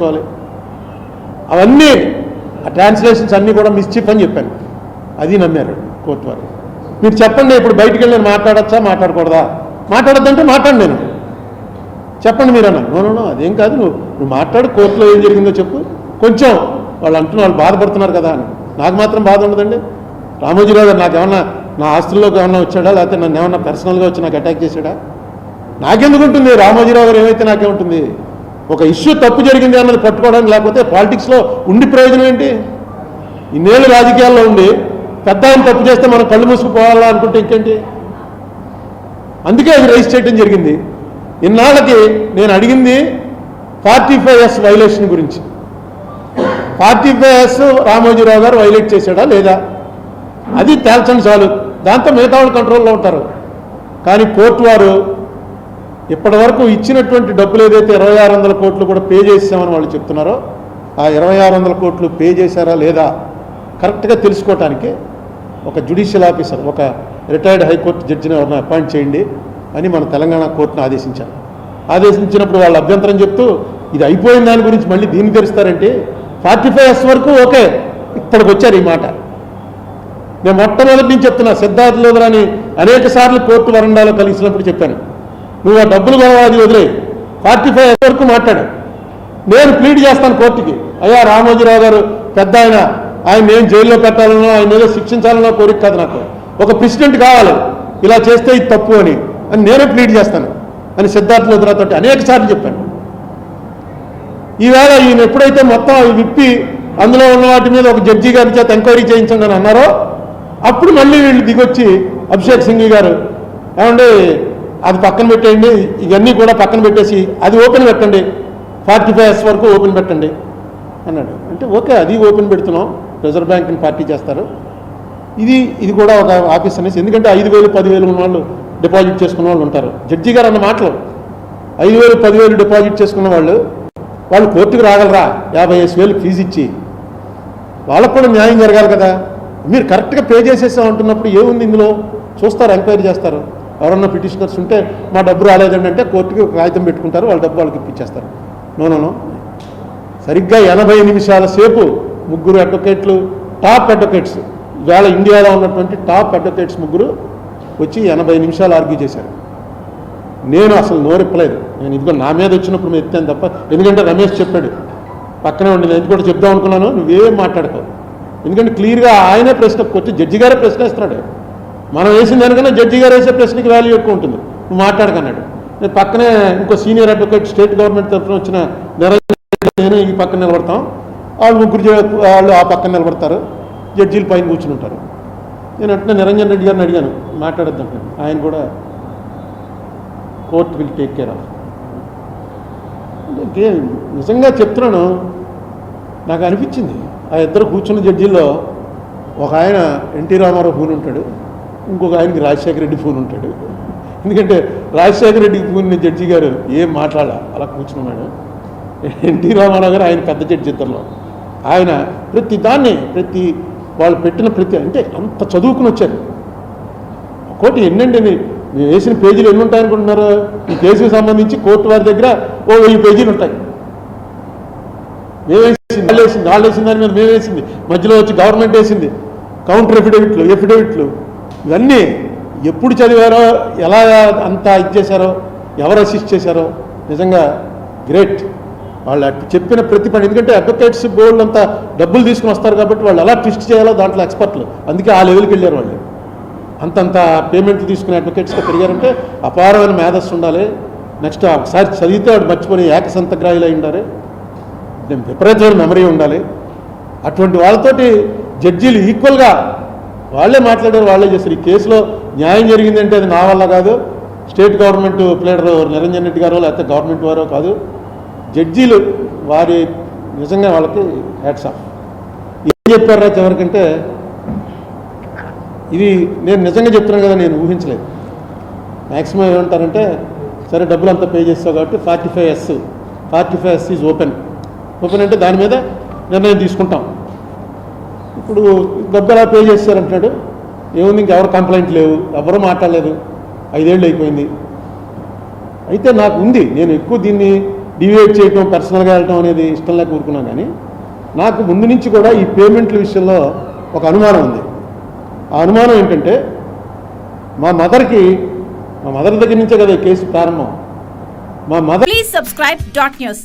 చేసుకోవాలి. అవన్నీ ఆ ట్రాన్స్లేషన్స్ అన్నీ కూడా మిస్చిఫ్ అని చెప్పాను. అది నమ్మారు కోర్టు వారు. మీరు చెప్పండి ఇప్పుడు బయటికి వెళ్ళి నేను మాట్లాడచ్చా మాట్లాడకూడదా? మాట్లాడద్దంటే మాట్లాడు నేను. చెప్పండి మీరు అన్న. నో నో అదేం కాదు నువ్వు నువ్వు మాట్లాడు కోర్టులో ఏం జరిగిందో చెప్పు. కొంచెం వాళ్ళు అంటున్న వాళ్ళు బాధపడుతున్నారు కదా అని. నాకు మాత్రం బాధ ఉండదండి. రామోజీరావు గారు నాకేమన్నా నా ఆస్తుల్లోకి ఏమన్నా వచ్చాడా? లేకపోతే నన్ను ఏమన్నా పర్సనల్గా వచ్చి నాకు అటాక్ చేశాడా? నాకెందుకు ఉంటుంది? రామోజీరావు గారు ఏమైతే నాకేముంటుంది? ఒక ఇష్యూ తప్పు జరిగింది అన్నది పట్టుకోవడానికి లేకపోతే పాలిటిక్స్లో ఉండి ప్రయోజనం ఏంటి? ఇన్నేళ్ళు రాజకీయాల్లో ఉండి పెద్ద ఆయన తప్పు చేస్తే మనం కళ్ళు మూసుకుపోవాలా అనుకుంటే ఇంకేంటి? అందుకే అది రైజ్ చేయడం జరిగింది. ఇన్నాళ్ళకి నేను అడిగింది ఫార్టీ ఫైవ్ ఎస్ వైలేషన్ గురించి. ఫార్టీ ఫైవ్ ఎస్ రామోజీరావు గారు వైలేట్ చేశాడా లేదా? అది తేల్చండి చాలు. దాంతో మిగతా వాళ్ళు కంట్రోల్లో ఉంటారు. కానీ కోర్టు వారు ఇప్పటి వరకు ఇచ్చినటువంటి డబ్బులు ఏదైతే ఇరవై ఆరు వందల కోట్లు కూడా పే చేసామని వాళ్ళు చెప్తున్నారో ఆ ఇరవై ఆరు వందల కోట్లు పే చేశారా లేదా కరెక్ట్గా తెలుసుకోవటానికి ఒక జ్యుడిషియల్ ఆఫీసర్ ఒక రిటైర్డ్ హైకోర్టు జడ్జిని ఎవరిని అపాయింట్ చేయండి అని మన తెలంగాణ కోర్టును ఆదేశించారు. ఆదేశించినప్పుడు వాళ్ళు అభ్యంతరం చెప్తూ ఇది అయిపోయిన దాని గురించి మళ్ళీ దీన్ని తెరుస్తారంటే ఫార్టీ ఫైవ్ ఎస్ వరకు ఓకే ఇప్పటికి వచ్చారు ఈ మాట. నేను మొట్టమొదటి నుంచి చెప్తున్నా సిద్ధార్థ లోదరాని అనేక సార్లు కోర్టు వరండాలో కలిసినప్పుడు చెప్పాను. నువ్వు ఆ డబ్బులు కావాలి వదిలే. ఫార్టీ ఫైవ్ వరకు మాట్లాడు. నేను ప్లీడ్ చేస్తాను కోర్టుకి. అయ్యా రామోజీరావు గారు పెద్ద ఆయన. ఆయన నేను జైల్లో పెట్టాలనో ఆయన ఏదో శిక్షించాలనో కోరిక కాదు నాకు. ఒక ప్రెసిడెంట్ కావాలి. ఇలా చేస్తే ఇది తప్పు అని. అని నేనే ప్లీడ్ చేస్తాను. అని సిద్ధార్థ లోద్రాతో అనేక సార్లు చెప్పాను. ఈవేళ ఈయన ఎప్పుడైతే మొత్తం అవి విప్పి అందులో ఉన్న వాటి మీద ఒక జడ్జి గారి చేత ఎంక్వైరీ చేయించండి అని అన్నారో అప్పుడు మళ్ళీ వీళ్ళు దిగొచ్చి అభిషేక్ సింఘి గారు ఏమంటే అది పక్కన పెట్టేయండి ఇవన్నీ కూడా పక్కన పెట్టేసి అది ఓపెన్ పెట్టండి. ఫార్టీ ఫైవ్ ఎస్ వరకు ఓపెన్ పెట్టండి అన్నాడు. అంటే ఓకే అది ఓపెన్ పెడుతున్నాం. రిజర్వ్ బ్యాంక్ని పార్టీ చేస్తారు. ఇది ఇది కూడా ఒక ఆఫీస్ అనేసి. ఎందుకంటే ఐదు వేలు పదివేలు ఉన్న వాళ్ళు డిపాజిట్ చేసుకున్న వాళ్ళు ఉంటారు. జడ్జి గారు అన్న మాటలు. ఐదు వేలు పదివేలు డిపాజిట్ చేసుకున్న వాళ్ళు వాళ్ళు కోర్టుకు రాగలరా? యాభై ఐదు వేలు ఫీజు ఇచ్చి. వాళ్ళకు కూడా న్యాయం జరగాలి కదా. మీరు కరెక్ట్గా పే చేసేసాం ఉంటున్నప్పుడు ఏముంది ఇందులో? చూస్తారు ఎంక్వైరీ చేస్తారు. ఎవరన్నా పిటిషనర్స్ ఉంటే మా డబ్బు రాలేదండి అంటే కోర్టుకి ఒక కాగితం పెట్టుకుంటారు వాళ్ళ డబ్బు వాళ్ళకి ఇప్పించేస్తారు. నోనో సరిగ్గా ఎనభై నిమిషాల సేపు ముగ్గురు అడ్వకేట్లు టాప్ అడ్వకేట్స్ ఇవాళ ఇండియాలో ఉన్నటువంటి టాప్ అడ్వకేట్స్ ముగ్గురు వచ్చి ఎనభై నిమిషాలు ఆర్గ్యూ చేశారు. నేను అసలు నోరెప్పలేదు నేను ఇదిగో నా మీద వచ్చినప్పుడు మేము ఎత్తాను తప్ప ఎందుకంటే రమేష్ చెప్పాడు పక్కనే ఉండి నేను కూడా చెప్దాం అనుకున్నాను నువ్వేం మాట్లాడతావు ఎందుకంటే క్లియర్గా ఆయనే ప్రశ్న వచ్చి జడ్జి గారే ప్రశ్న ఇస్తున్నాడు మనం వేసిన దానికన్నా జడ్జి గారు వేసే ప్రశ్నకి వాల్యూ ఎక్కువ ఉంటుంది. నువ్వు మాట్లాడకన్నాడు. నేను పక్కనే ఇంకో సీనియర్ అడ్వకేట్ స్టేట్ గవర్నమెంట్ తరఫున వచ్చిన నిరంజన్ నేను ఈ పక్కన నిలబడతాం. వాళ్ళు ముగ్గురు వాళ్ళు ఆ పక్కన నిలబడతారు. జడ్జీలు పైన కూర్చుని ఉంటారు. నేను అంటే నిరంజన్ రెడ్డి గారిని అడిగాను మాట్లాడద్దాం ఆయన కూడా court will take care of అంటే నిజంగా చెప్తున్నాను నాకు అనిపించింది. ఆ ఇద్దరు కూర్చున్న జడ్జీల్లో ఒక ఆయన ఎన్టీ రామారావు ఫోన్ ఉంటాడు. ఇంకొక ఆయనకి రాజశేఖర రెడ్డి ఫోన్ ఉంటాడు. ఎందుకంటే రాజశేఖర రెడ్డికి ఫోన్ జడ్జి గారు ఏం మాట్లాడా అలా కూర్చున్నాడు ఎన్టీ రామారావు గారు ఆయన పెద్ద జడ్జి ఇద్దరులో. ఆయన ప్రతి దాన్ని ప్రతి వాళ్ళు పెట్టిన ప్రతి అంటే అంత చదువుకుని వచ్చారు. కోర్టు ఎన్నండి మేము వేసిన పేజీలు ఎన్ని ఉంటాయనుకుంటున్నారు ఈ కేసుకు సంబంధించి కోర్టు వారి దగ్గర ఓ వెయ్యి పేజీలు ఉంటాయి. మేమేసింది వాళ్ళు వేసింది వాళ్ళు వేసిన దాని మీద మేమేసింది మధ్యలో వచ్చి గవర్నమెంట్ వేసింది. కౌంటర్ ఎఫిడవిట్లు ఎఫిడవిట్లు ఇవన్నీ ఎప్పుడు చదివారో ఎలా అంతా ఇది చేశారో ఎవరు అసిస్ట్ చేశారో నిజంగా గ్రేట్ వాళ్ళు చెప్పిన ప్రతి పని ఎందుకంటే అడ్వకేట్స్ బోర్డు అంతా డబ్బులు తీసుకుని వస్తారు కాబట్టి వాళ్ళు ఎలా ట్విస్ట్ చేయాలో దాంట్లో ఎక్స్పర్ట్లు అందుకే ఆ లెవెల్కి వెళ్ళారు వాళ్ళు. అంతంత పేమెంట్లు తీసుకునే అడ్వకేట్స్గా పెరిగారంటే అపారమైన మేధస్సు ఉండాలి. నెక్స్ట్ ఒకసారి చదివితే వాడు మర్చిపోయి ఏకసంతగ్రాహిలు అయి ఉండాలి. విపరీతమైన మెమరీ ఉండాలి. అటువంటి వాళ్ళతోటి జడ్జీలు ఈక్వల్గా వాళ్ళే మాట్లాడారు వాళ్ళే చేస్తారు ఈ కేసులో న్యాయం జరిగిందంటే అది నా వల్ల కాదు. State government pleader Niranjan Reddy గారో లేకపోతే గవర్నమెంట్ వారో కాదు. జడ్జీలు వారి నిజంగా వాళ్ళకి హ్యాట్స్ ఆఫ్. ఏం చెప్పారా చివరికంటే ఇది నేను నిజంగా చెప్తున్నాను కదా నేను ఊహించలేదు. మ్యాక్సిమం ఏమంటారంటే సరే డబ్బులు అంతా పే చేస్తావు కాబట్టి forty five S forty five S is open. Open అంటే దాని మీద నిర్ణయం తీసుకుంటాం. ఇప్పుడు డబ్బు పే చేస్తారంటున్నాడు ఏముంది ఇంకెవరు కంప్లైంట్ లేవు ఎవరు మాట్లాడలేదు. ఐదేళ్ళు అయిపోయింది. అయితే నాకు ఉంది నేను ఎక్కువ దీన్ని డివేట్ చేయటం పర్సనల్గా వెళ్ళటం అనేది ఇష్టం లేక ఊరుకున్నాం కానీ నాకు ముందు నుంచి కూడా ఈ పేమెంట్ల విషయంలో ఒక అనుమానం ఉంది. ఆ అనుమానం ఏంటంటే మా మదర్కి మా మదర్ దగ్గర నుంచే కదా ఈ కేసు ప్రారంభం. మా mother please subscribe dot news